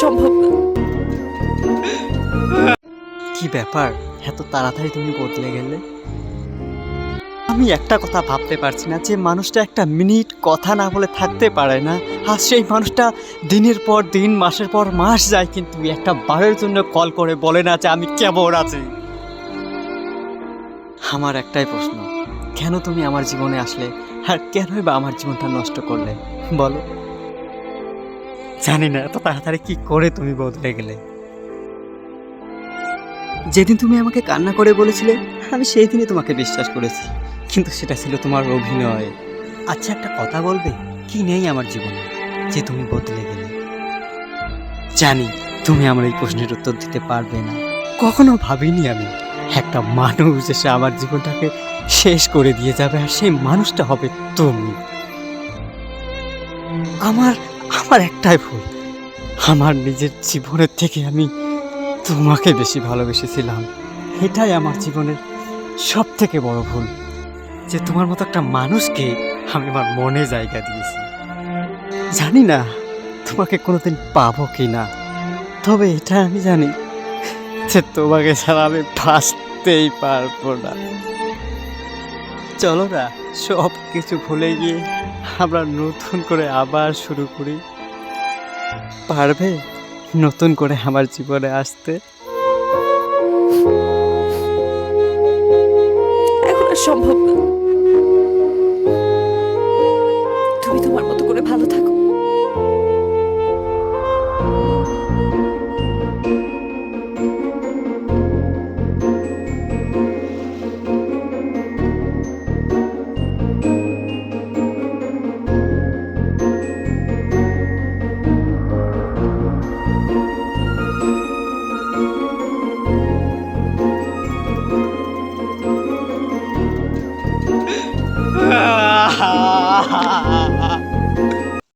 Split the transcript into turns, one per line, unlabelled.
সম্ভব না।
কি ব্যাপার? এত তাড়াতাড়ি তুমি বদলে গেলে? আমি একটা কথা ভাবতে পারছি না যে মানুষটা একটা মিনিট কথা না বলে থাকতে পারে না, আর সেই মানুষটা দিনের পর দিন, মাসের পর মাস যায় কিন্তু একটা বারের জন্য কল করে বলে না যে আমি কেমন আছি। আমার একটাই প্রশ্ন, কেন তুমি আমার জীবনে আসলে, আর কেনই বা আমার জীবনটা নষ্ট করলে? বলো। জানি না এত তাড়াতাড়ি কি করে তুমি বদলে গেলে? যেদিন তুমি আমাকে কান্না করে বলেছিলে, আমি সেই দিনই তোমাকে বিশ্বাস করেছি। কিন্তু সেটা ছিল তোমার অভিনয়। আচ্ছা একটা কথা বলবে? কি নেই আমার জীবনে যে তুমি বদলে গেলে? জানি, তুমি আমার এই প্রশ্নের উত্তর দিতে পারবে না। কখনো ভাবিনি আমি, একটা মানুষ এসে আমার জীবনটাকে শেষ করে দিয়ে যাবে, আর সেই মানুষটা হবে তুমি। আমার আমার একটাই ভুল। আমার নিজের জীবনের থেকে আমি তোমাকে বেশি ভালোবেসেছিলাম। এটাই আমার জীবনের সব থেকে বড় ভুল, যে তোমার মতো একটা মানুষকে আমি আমার মনে জায়গা দিয়েছি। জানি না তোমাকে কোনোদিন পাবো কি না তবে এটা আমি জানি যে তোমাকে ছাড়া আমি বাঁচতেই পারব না। চলো না সব কিছু ভুলে গিয়ে আমরা নতুন করে আবার শুরু করি। পারবে? নতুন করে আমার জীবনে আসতে?
এখন সম্ভব 啊。哈哈哈
哈